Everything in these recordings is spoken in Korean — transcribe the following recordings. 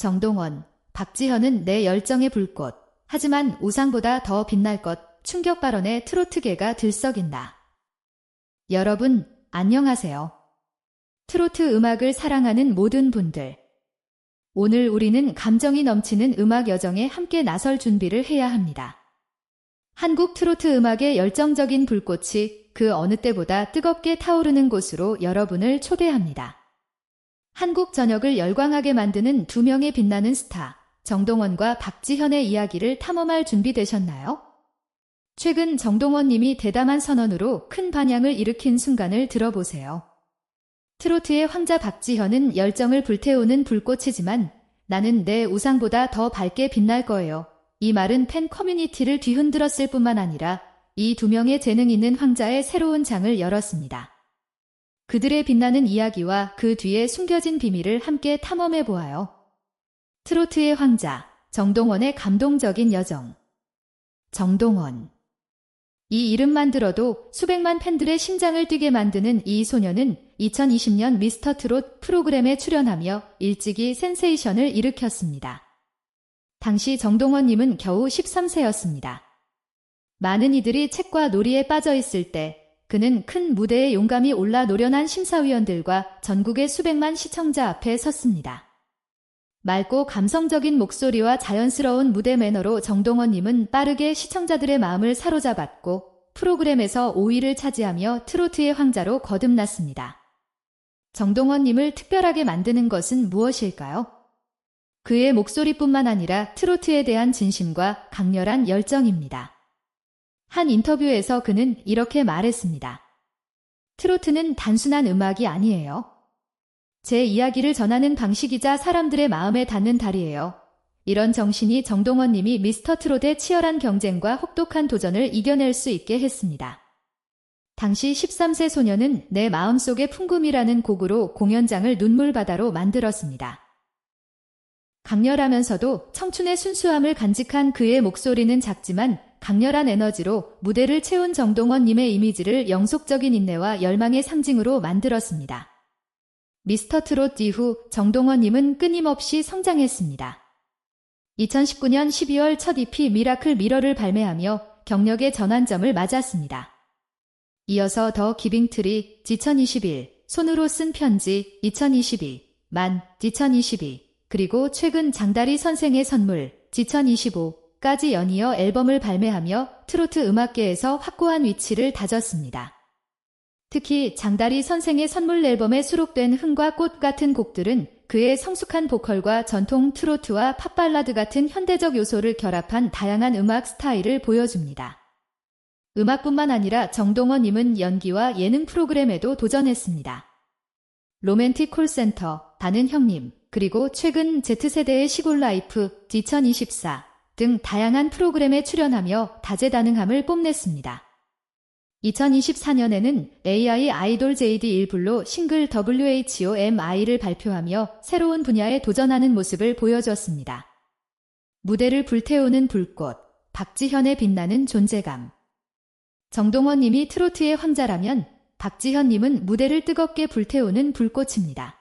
정동원, 박지현은 내 열정의 불꽃. 하지만 우상보다 더 빛날 것. 충격 발언에 트로트계가 들썩인다. 여러분, 안녕하세요. 트로트 음악을 사랑하는 모든 분들. 오늘 우리는 감정이 넘치는 음악 여정에 함께 나설 준비를 해야 합니다. 한국 트로트 음악의 열정적인 불꽃이 그 어느 때보다 뜨겁게 타오르는 곳으로 여러분을 초대합니다. 한국 전역을 열광하게 만드는 두 명의 빛나는 스타, 정동원과 박지현의 이야기를 탐험할 준비되셨나요? 최근 정동원 님이 대담한 선언으로 큰 반향을 일으킨 순간을 들어보세요. 트로트의 황자 박지현은 열정을 불태우는 불꽃이지만 나는 내 우상보다 더 밝게 빛날 거예요. 이 말은 팬 커뮤니티를 뒤흔들었을 뿐만 아니라 이 두 명의 재능 있는 황자의 새로운 장을 열었습니다. 그들의 빛나는 이야기와 그 뒤에 숨겨진 비밀을 함께 탐험해 보아요. 트로트의 황자, 정동원의 감동적인 여정. 정동원. 이 이름만 들어도 수백만 팬들의 심장을 뛰게 만드는 이 소녀는 2020년 미스터 트롯 프로그램에 출연하며 일찍이 센세이션을 일으켰습니다. 당시 정동원님은 겨우 13세였습니다. 많은 이들이 책과 놀이에 빠져 있을 때 그는 큰 무대에 용감히 올라 노련한 심사위원들과 전국의 수백만 시청자 앞에 섰습니다. 맑고 감성적인 목소리와 자연스러운 무대 매너로 정동원님은 빠르게 시청자들의 마음을 사로잡았고 프로그램에서 5위를 차지하며 트로트의 황자로 거듭났습니다. 정동원님을 특별하게 만드는 것은 무엇일까요? 그의 목소리뿐만 아니라 트로트에 대한 진심과 강렬한 열정입니다. 한 인터뷰에서 그는 이렇게 말했습니다. 트로트는 단순한 음악이 아니에요. 제 이야기를 전하는 방식이자 사람들의 마음에 닿는 달이에요. 이런 정신이 정동원 님이 미스터 트롯의 치열한 경쟁과 혹독한 도전을 이겨낼 수 있게 했습니다. 당시 13세 소녀는 내 마음속의 풍금이라는 곡으로 공연장을 눈물바다로 만들었습니다. 강렬하면서도 청춘의 순수함을 간직한 그의 목소리는 작지만 강렬한 에너지로 무대를 채운 정동원 님의 이미지를 영속적인 인내와 열망의 상징으로 만들었습니다. 미스터 트롯 이후 정동원님은 끊임없이 성장했습니다. 2019년 12월 첫 EP 미라클 미러를 발매하며 경력의 전환점을 맞았습니다. 이어서 더 기빙트리 2021, 손으로 쓴 편지 2022, 만 2022, 그리고 최근 장다리 선생의 선물 2025 까지 연이어 앨범을 발매하며 트로트 음악계에서 확고한 위치를 다졌습니다. 특히 장다리 선생의 선물 앨범에 수록된 흥과 꽃 같은 곡들은 그의 성숙한 보컬과 전통 트로트와 팝발라드 같은 현대적 요소를 결합한 다양한 음악 스타일을 보여줍니다. 음악뿐만 아니라 정동원님은 연기와 예능 프로그램에도 도전했습니다. 로맨틱 콜센터, 다는 형님, 그리고 최근 Z세대의 시골 라이프, 2024 등 다양한 프로그램에 출연하며 다재다능함을 뽐냈습니다. 2024년에는 AI 아이돌 JD1불로 싱글 WHOMI를 발표하며 새로운 분야에 도전하는 모습을 보여줬습니다. 무대를 불태우는 불꽃, 박지현의 빛나는 존재감. 정동원 님이 트로트의 황자라면 박지현 님은 무대를 뜨겁게 불태우는 불꽃입니다.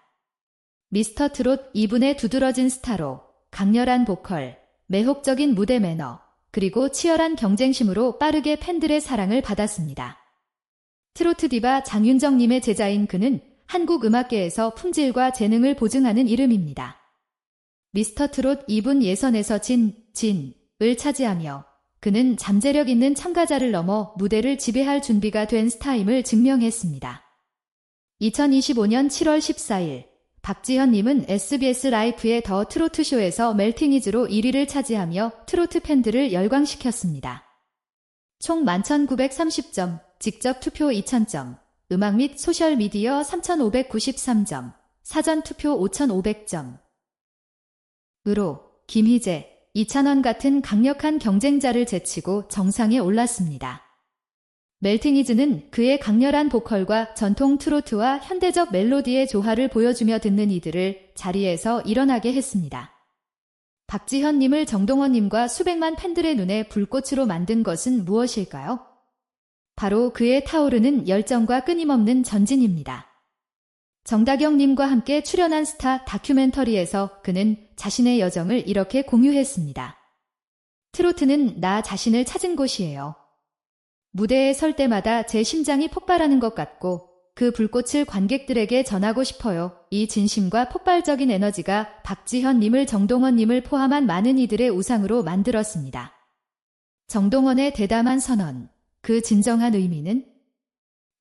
미스터 트롯 2분의 두드러진 스타로 강렬한 보컬, 매혹적인 무대 매너, 그리고 치열한 경쟁심으로 빠르게 팬들의 사랑을 받았습니다. 트로트 디바 장윤정님의 제자인 그는 한국 음악계에서 품질과 재능을 보증하는 이름입니다. 미스터 트롯 2분 예선에서 진, 진을 차지하며 그는 잠재력 있는 참가자를 넘어 무대를 지배할 준비가 된 스타임을 증명했습니다. 2025년 7월 14일 박지현님은 SBS 라이프의 더 트로트쇼에서 멜팅이즈로 1위를 차지하며 트로트 팬들을 열광시켰습니다. 총 11,930점, 직접 투표 2,000점, 음악 및 소셜미디어 3,593점, 사전 투표 5,500점. 으로 김희재, 이찬원 같은 강력한 경쟁자를 제치고 정상에 올랐습니다. 멜팅이즈는 그의 강렬한 보컬과 전통 트로트와 현대적 멜로디의 조화를 보여주며 듣는 이들을 자리에서 일어나게 했습니다. 박지현님을 정동원님과 수백만 팬들의 눈에 불꽃으로 만든 것은 무엇일까요? 바로 그의 타오르는 열정과 끊임없는 전진입니다. 정다경님과 함께 출연한 스타 다큐멘터리에서 그는 자신의 여정을 이렇게 공유했습니다. 트로트는 나 자신을 찾은 곳이에요. 무대에 설 때마다 제 심장이 폭발하는 것 같고 그 불꽃을 관객들에게 전하고 싶어요. 이 진심과 폭발적인 에너지가 박지현님을 정동원님을 포함한 많은 이들의 우상으로 만들었습니다. 정동원의 대담한 선언, 그 진정한 의미는?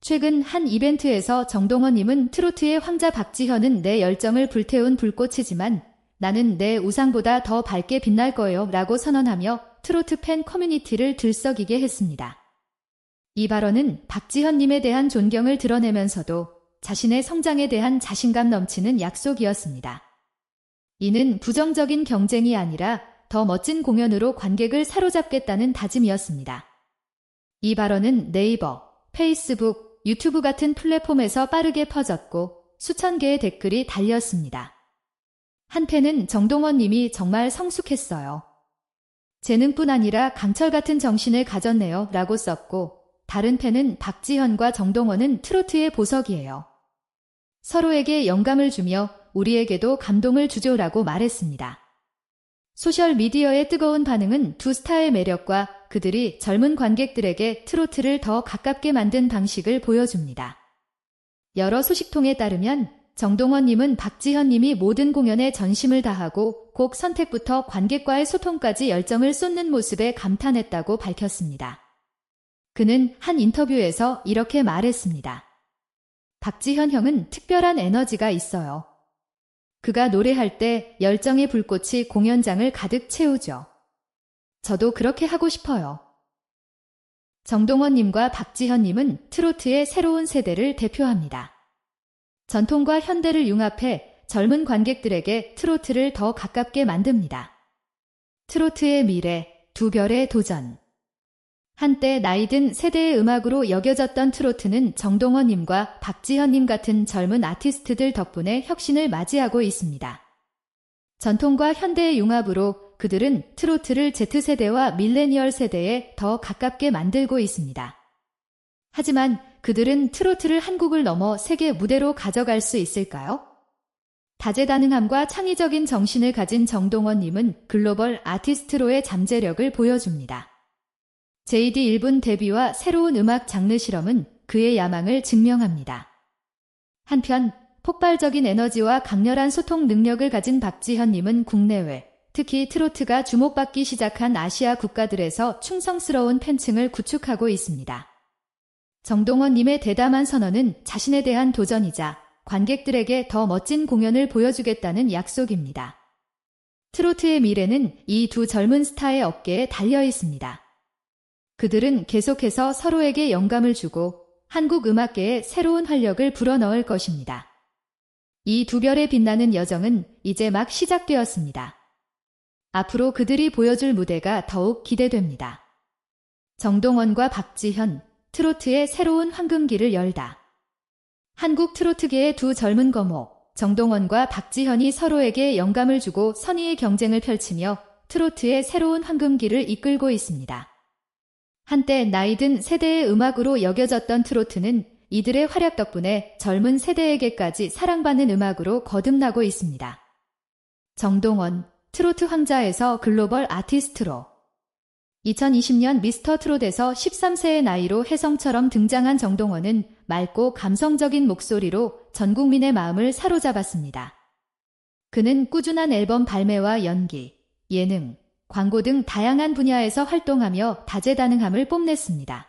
최근 한 이벤트에서 정동원님은 트로트의 황자 박지현은 내 열정을 불태운 불꽃이지만 나는 내 우상보다 더 밝게 빛날 거예요 라고 선언하며 트로트 팬 커뮤니티를 들썩이게 했습니다. 이 발언은 박지현님에 대한 존경을 드러내면서도 자신의 성장에 대한 자신감 넘치는 약속이었습니다. 이는 부정적인 경쟁이 아니라 더 멋진 공연으로 관객을 사로잡겠다는 다짐이었습니다. 이 발언은 네이버, 페이스북, 유튜브 같은 플랫폼에서 빠르게 퍼졌고 수천 개의 댓글이 달렸습니다. 한 팬은 정동원 님이 정말 성숙했어요. 재능뿐 아니라 강철 같은 정신을 가졌네요 라고 썼고 다른 팬은 박지현과 정동원은 트로트의 보석이에요. 서로에게 영감을 주며 우리에게도 감동을 주죠라고 말했습니다. 소셜미디어의 뜨거운 반응은 두 스타의 매력과 그들이 젊은 관객들에게 트로트를 더 가깝게 만든 방식을 보여줍니다. 여러 소식통에 따르면 정동원님은 박지현님이 모든 공연에 전심을 다하고 곡 선택부터 관객과의 소통까지 열정을 쏟는 모습에 감탄했다고 밝혔습니다. 그는 한 인터뷰에서 이렇게 말했습니다. 박지현 형은 특별한 에너지가 있어요. 그가 노래할 때 열정의 불꽃이 공연장을 가득 채우죠. 저도 그렇게 하고 싶어요. 정동원님과 박지현님은 트로트의 새로운 세대를 대표합니다. 전통과 현대를 융합해 젊은 관객들에게 트로트를 더 가깝게 만듭니다. 트로트의 미래, 두 별의 도전. 한때 나이든 세대의 음악으로 여겨졌던 트로트는 정동원님과 박지현님 같은 젊은 아티스트들 덕분에 혁신을 맞이하고 있습니다. 전통과 현대의 융합으로 그들은 트로트를 Z세대와 밀레니얼 세대에 더 가깝게 만들고 있습니다. 하지만 그들은 트로트를 한국을 넘어 세계 무대로 가져갈 수 있을까요? 다재다능함과 창의적인 정신을 가진 정동원님은 글로벌 아티스트로의 잠재력을 보여줍니다. JD 1분 데뷔와 새로운 음악 장르 실험은 그의 야망을 증명합니다. 한편 폭발적인 에너지와 강렬한 소통 능력을 가진 박지현님은 국내외, 특히 트로트가 주목받기 시작한 아시아 국가들에서 충성스러운 팬층을 구축하고 있습니다. 정동원님의 대담한 선언은 자신에 대한 도전이자 관객들에게 더 멋진 공연을 보여주겠다는 약속입니다. 트로트의 미래는 이 두 젊은 스타의 어깨에 달려 있습니다. 그들은 계속해서 서로에게 영감을 주고 한국 음악계에 새로운 활력을 불어넣을 것입니다. 이 두 별의 빛나는 여정은 이제 막 시작되었습니다. 앞으로 그들이 보여줄 무대가 더욱 기대됩니다. 정동원과 박지현, 트로트의 새로운 황금기를 열다. 한국 트로트계의 두 젊은 거모, 정동원과 박지현이 서로에게 영감을 주고 선의의 경쟁을 펼치며 트로트의 새로운 황금기를 이끌고 있습니다. 한때 나이든 세대의 음악으로 여겨졌던 트로트는 이들의 활약 덕분에 젊은 세대에게까지 사랑받는 음악으로 거듭나고 있습니다. 정동원, 트로트 황자에서 글로벌 아티스트로 2020년 미스터 트롯에서 13세의 나이로 혜성처럼 등장한 정동원은 맑고 감성적인 목소리로 전 국민의 마음을 사로잡았습니다. 그는 꾸준한 앨범 발매와 연기, 예능, 광고 등 다양한 분야에서 활동하며 다재다능함을 뽐냈습니다.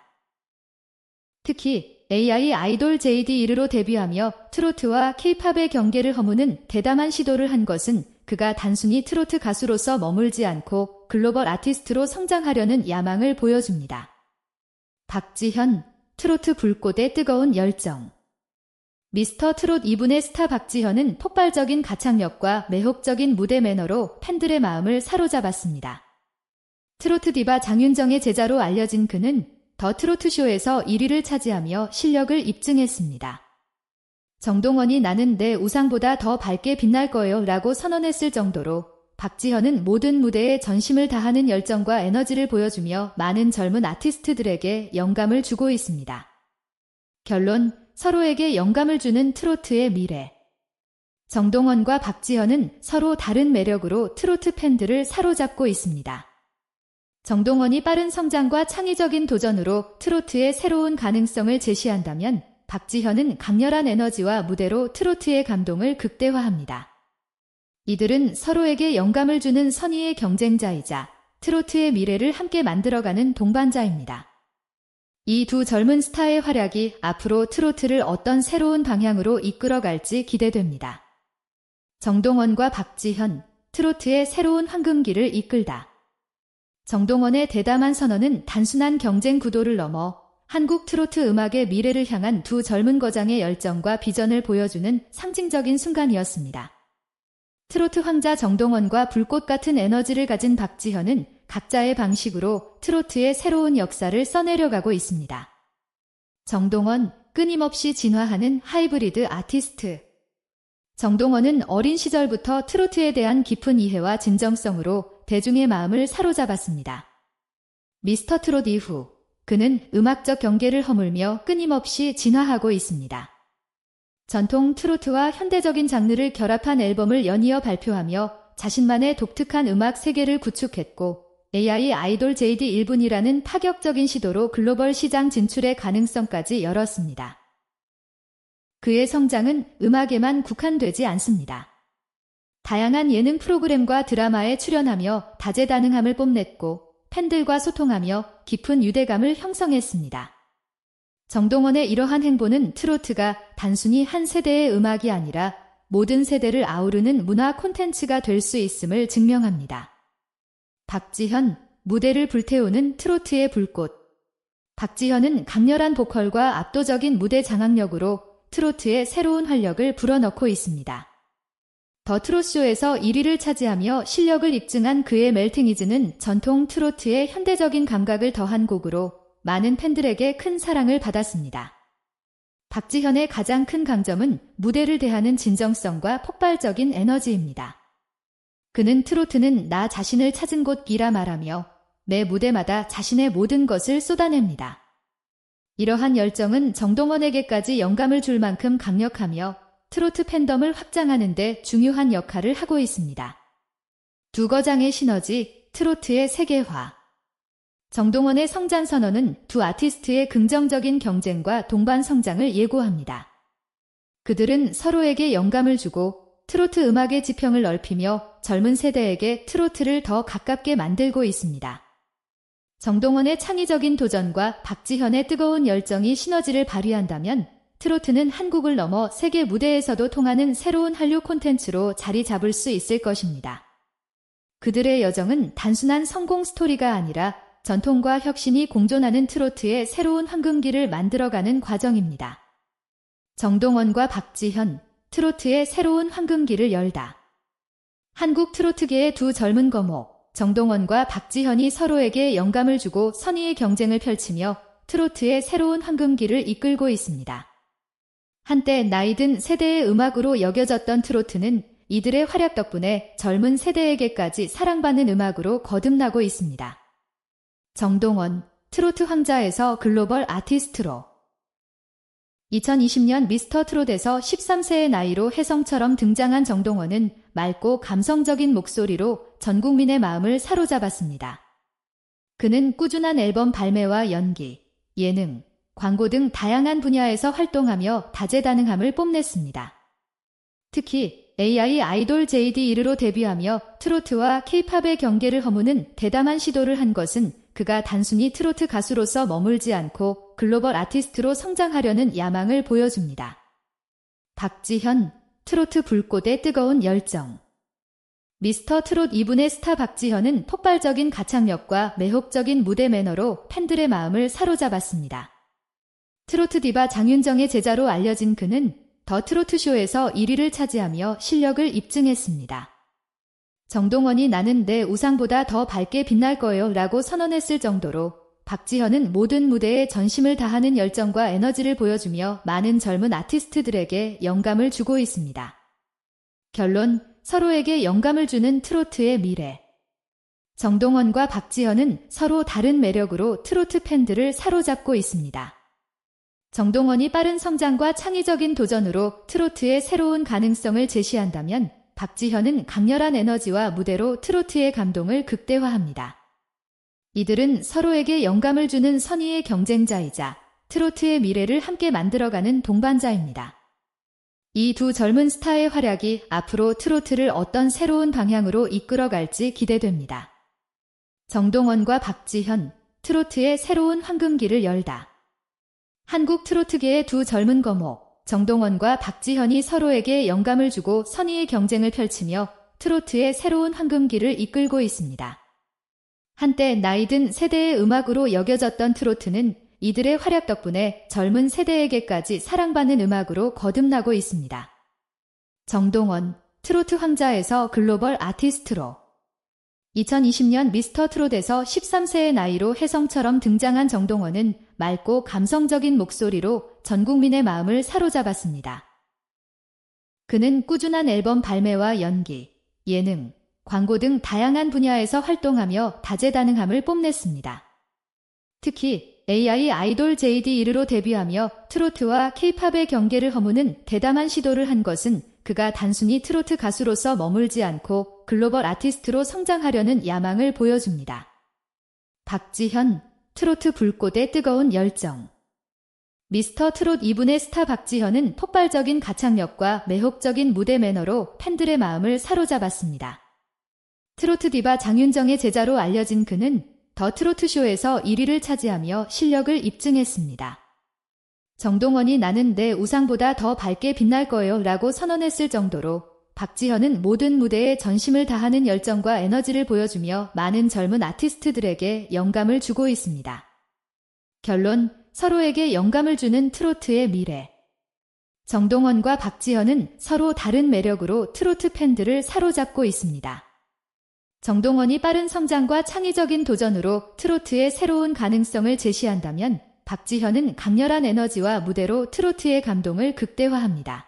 특히 AI 아이돌 JD1로 데뷔하며 트로트와 케이팝의 경계를 허무는 대담한 시도를 한 것은 그가 단순히 트로트 가수로서 머물지 않고 글로벌 아티스트로 성장하려는 야망을 보여줍니다. 박지현, 트로트 불꽃의 뜨거운 열정 미스터 트롯 2분의 스타 박지현은 폭발적인 가창력과 매혹적인 무대 매너로 팬들의 마음을 사로잡았습니다. 트로트 디바 장윤정의 제자로 알려진 그는 더 트로트쇼에서 1위를 차지하며 실력을 입증했습니다. 정동원이 나는 내 우상보다 더 밝게 빛날 거예요 라고 선언했을 정도로 박지현은 모든 무대에 전심을 다하는 열정과 에너지를 보여주며 많은 젊은 아티스트들에게 영감을 주고 있습니다. 결론 서로에게 영감을 주는 트로트의 미래. 정동원과 박지현은 서로 다른 매력으로 트로트 팬들을 사로잡고 있습니다. 정동원이 빠른 성장과 창의적인 도전으로 트로트의 새로운 가능성을 제시한다면 박지현은 강렬한 에너지와 무대로 트로트의 감동을 극대화합니다. 이들은 서로에게 영감을 주는 선의의 경쟁자이자 트로트의 미래를 함께 만들어가는 동반자입니다. 이 두 젊은 스타의 활약이 앞으로 트로트를 어떤 새로운 방향으로 이끌어갈지 기대됩니다. 정동원과 박지현, 트로트의 새로운 황금기를 이끌다. 정동원의 대담한 선언은 단순한 경쟁 구도를 넘어 한국 트로트 음악의 미래를 향한 두 젊은 거장의 열정과 비전을 보여주는 상징적인 순간이었습니다. 트로트 황자 정동원과 불꽃 같은 에너지를 가진 박지현은 각자의 방식으로 트로트의 새로운 역사를 써내려가고 있습니다. 정동원, 끊임없이 진화하는 하이브리드 아티스트. 정동원은 어린 시절부터 트로트에 대한 깊은 이해와 진정성으로 대중의 마음을 사로잡았습니다. 미스터 트롯 이후 그는 음악적 경계를 허물며 끊임없이 진화하고 있습니다. 전통 트로트와 현대적인 장르를 결합한 앨범을 연이어 발표하며 자신만의 독특한 음악 세계를 구축했고 AI 아이돌 JD 1분이라는 파격적인 시도로 글로벌 시장 진출의 가능성까지 열었습니다. 그의 성장은 음악에만 국한되지 않습니다. 다양한 예능 프로그램과 드라마에 출연하며 다재다능함을 뽐냈고 팬들과 소통하며 깊은 유대감을 형성했습니다. 정동원의 이러한 행보는 트로트가 단순히 한 세대의 음악이 아니라 모든 세대를 아우르는 문화 콘텐츠가 될 수 있음을 증명합니다. 박지현, 무대를 불태우는 트로트의 불꽃. 박지현은 강렬한 보컬과 압도적인 무대 장악력으로 트로트의 새로운 활력을 불어넣고 있습니다. 더 트롯쇼에서 1위를 차지하며 실력을 입증한 그의 멜팅이즈는 전통 트로트의 현대적인 감각을 더한 곡으로 많은 팬들에게 큰 사랑을 받았습니다. 박지현의 가장 큰 강점은 무대를 대하는 진정성과 폭발적인 에너지입니다. 그는 트로트는 나 자신을 찾은 곳이라 말하며 매 무대마다 자신의 모든 것을 쏟아냅니다. 이러한 열정은 정동원에게까지 영감을 줄 만큼 강력하며 트로트 팬덤을 확장하는 데 중요한 역할을 하고 있습니다. 두 거장의 시너지, 트로트의 세계화. 정동원의 성장 선언은 두 아티스트의 긍정적인 경쟁과 동반 성장을 예고합니다. 그들은 서로에게 영감을 주고 트로트 음악의 지평을 넓히며 젊은 세대에게 트로트를 더 가깝게 만들고 있습니다. 정동원의 창의적인 도전과 박지현의 뜨거운 열정이 시너지를 발휘한다면 트로트는 한국을 넘어 세계 무대에서도 통하는 새로운 한류 콘텐츠로 자리 잡을 수 있을 것입니다. 그들의 여정은 단순한 성공 스토리가 아니라 전통과 혁신이 공존하는 트로트의 새로운 황금기를 만들어가는 과정입니다. 정동원과 박지현, 트로트의 새로운 황금기를 열다. 한국 트로트계의 두 젊은 거목, 정동원과 박지현이 서로에게 영감을 주고 선의의 경쟁을 펼치며 트로트의 새로운 황금기를 이끌고 있습니다. 한때 나이든 세대의 음악으로 여겨졌던 트로트는 이들의 활약 덕분에 젊은 세대에게까지 사랑받는 음악으로 거듭나고 있습니다. 정동원, 트로트 황자에서 글로벌 아티스트로 2020년 미스터 트롯에서 13세의 나이로 혜성처럼 등장한 정동원은 맑고 감성적인 목소리로 전 국민의 마음을 사로잡았습니다. 그는 꾸준한 앨범 발매와 연기, 예능, 광고 등 다양한 분야에서 활동하며 다재다능함을 뽐냈습니다. 특히 AI 아이돌 JD1로 데뷔하며 트로트와 케이팝의 경계를 허무는 대담한 시도를 한 것은 그가 단순히 트로트 가수로서 머물지 않고 글로벌 아티스트로 성장하려는 야망을 보여줍니다. 박지현, 트로트 불꽃의 뜨거운 열정. 미스터 트롯 2분의 스타 박지현은 폭발적인 가창력과 매혹적인 무대 매너로 팬들의 마음을 사로잡았습니다. 트로트 디바 장윤정의 제자로 알려진 그는 더 트로트쇼에서 1위를 차지하며 실력을 입증했습니다. 정동원이 나는 내 우상보다 더 밝게 빛날 거예요 라고 선언했을 정도로 박지현은 모든 무대에 전심을 다하는 열정과 에너지를 보여주며 많은 젊은 아티스트들에게 영감을 주고 있습니다. 결론, 서로에게 영감을 주는 트로트의 미래. 정동원과 박지현은 서로 다른 매력으로 트로트 팬들을 사로잡고 있습니다. 정동원이 빠른 성장과 창의적인 도전으로 트로트의 새로운 가능성을 제시한다면 박지현은 강렬한 에너지와 무대로 트로트의 감동을 극대화합니다. 이들은 서로에게 영감을 주는 선의의 경쟁자이자 트로트의 미래를 함께 만들어가는 동반자입니다. 이 두 젊은 스타의 활약이 앞으로 트로트를 어떤 새로운 방향으로 이끌어갈지 기대됩니다. 정동원과 박지현, 트로트의 새로운 황금기를 열다. 한국 트로트계의 두 젊은 거목, 정동원과 박지현이 서로에게 영감을 주고 선의의 경쟁을 펼치며 트로트의 새로운 황금기를 이끌고 있습니다. 한때 나이든 세대의 음악으로 여겨졌던 트로트는 이들의 활약 덕분에 젊은 세대에게까지 사랑받는 음악으로 거듭나고 있습니다. 정동원, 트로트 황자에서 글로벌 아티스트로 2020년 미스터 트롯에서 13세의 나이로 혜성처럼 등장한 정동원은 맑고 감성적인 목소리로 전 국민의 마음을 사로잡았습니다. 그는 꾸준한 앨범 발매와 연기, 예능, 광고 등 다양한 분야에서 활동하며 다재다능함을 뽐냈습니다. 특히 AI 아이돌 JD1로 데뷔하며 트로트와 케이팝의 경계를 허무는 대담한 시도를 한 것은 그가 단순히 트로트 가수로서 머물지 않고 글로벌 아티스트로 성장하려는 야망을 보여줍니다. 박지현, 트로트 불꽃의 뜨거운 열정. 미스터 트롯 2분의 스타 박지현은 폭발적인 가창력과 매혹적인 무대 매너로 팬들의 마음을 사로잡았습니다. 트로트 디바 장윤정의 제자로 알려진 그는 더 트로트쇼에서 1위를 차지하며 실력을 입증했습니다. 정동원이 나는 내 우상보다 더 밝게 빛날 거예요 라고 선언했을 정도로 박지현은 모든 무대에 전심을 다하는 열정과 에너지를 보여주며 많은 젊은 아티스트들에게 영감을 주고 있습니다. 결론, 서로에게 영감을 주는 트로트의 미래. 정동원과 박지현은 서로 다른 매력으로 트로트 팬들을 사로잡고 있습니다. 정동원이 빠른 성장과 창의적인 도전으로 트로트의 새로운 가능성을 제시한다면 박지현은 강렬한 에너지와 무대로 트로트의 감동을 극대화합니다.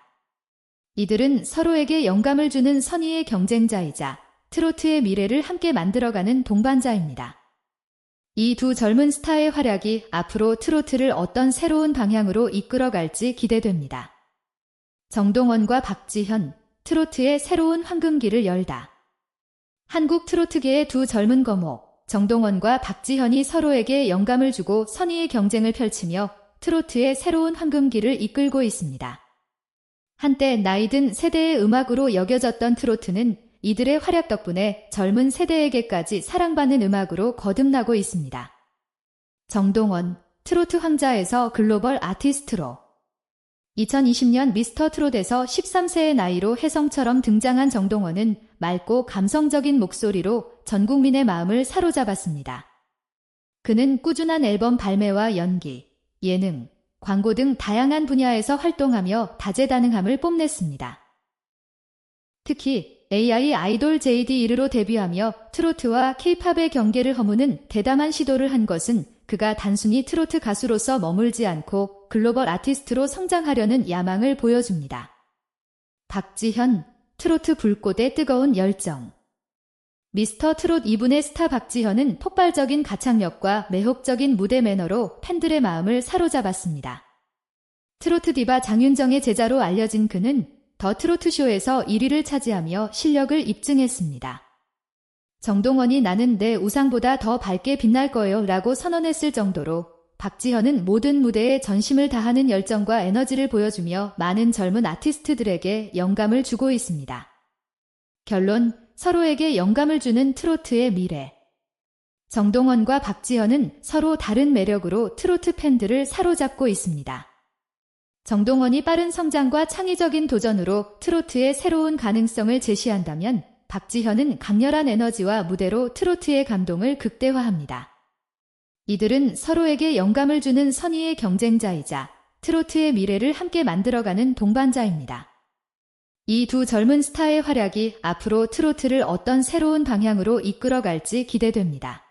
이들은 서로에게 영감을 주는 선의의 경쟁자이자 트로트의 미래를 함께 만들어가는 동반자입니다. 이 두 젊은 스타의 활약이 앞으로 트로트를 어떤 새로운 방향으로 이끌어갈지 기대됩니다. 정동원과 박지현, 트로트의 새로운 황금기를 열다. 한국 트로트계의 두 젊은 거목, 정동원과 박지현이 서로에게 영감을 주고 선의의 경쟁을 펼치며 트로트의 새로운 황금기를 이끌고 있습니다. 한때 나이든 세대의 음악으로 여겨졌던 트로트는 이들의 활약 덕분에 젊은 세대에게까지 사랑받는 음악으로 거듭나고 있습니다. 정동원, 트로트 황자에서 글로벌 아티스트로 2020년 미스터 트롯에서 13세의 나이로 혜성처럼 등장한 정동원은 맑고 감성적인 목소리로 전 국민의 마음을 사로잡았습니다. 그는 꾸준한 앨범 발매와 연기, 예능, 광고 등 다양한 분야에서 활동하며 다재다능함을 뽐냈습니다. 특히 AI 아이돌 JD1로 데뷔하며 트로트와 케이팝의 경계를 허무는 대담한 시도를 한 것은 그가 단순히 트로트 가수로서 머물지 않고 글로벌 아티스트로 성장하려는 야망을 보여줍니다. 박지현, 트로트 불꽃의 뜨거운 열정. 미스터 트롯 2분의 스타 박지현은 폭발적인 가창력과 매혹적인 무대 매너로 팬들의 마음을 사로잡았습니다. 트로트 디바 장윤정의 제자로 알려진 그는 더 트로트쇼에서 1위를 차지하며 실력을 입증했습니다. 정동원이 나는 내 우상보다 더 밝게 빛날 거예요 라고 선언했을 정도로 박지현은 모든 무대에 전심을 다하는 열정과 에너지를 보여주며 많은 젊은 아티스트들에게 영감을 주고 있습니다. 결론, 서로에게 영감을 주는 트로트의 미래. 정동원과 박지현은 서로 다른 매력으로 트로트 팬들을 사로잡고 있습니다. 정동원이 빠른 성장과 창의적인 도전으로 트로트의 새로운 가능성을 제시한다면 박지현은 강렬한 에너지와 무대로 트로트의 감동을 극대화합니다. 이들은 서로에게 영감을 주는 선의의 경쟁자이자 트로트의 미래를 함께 만들어가는 동반자입니다. 이 두 젊은 스타의 활약이 앞으로 트로트를 어떤 새로운 방향으로 이끌어갈지 기대됩니다.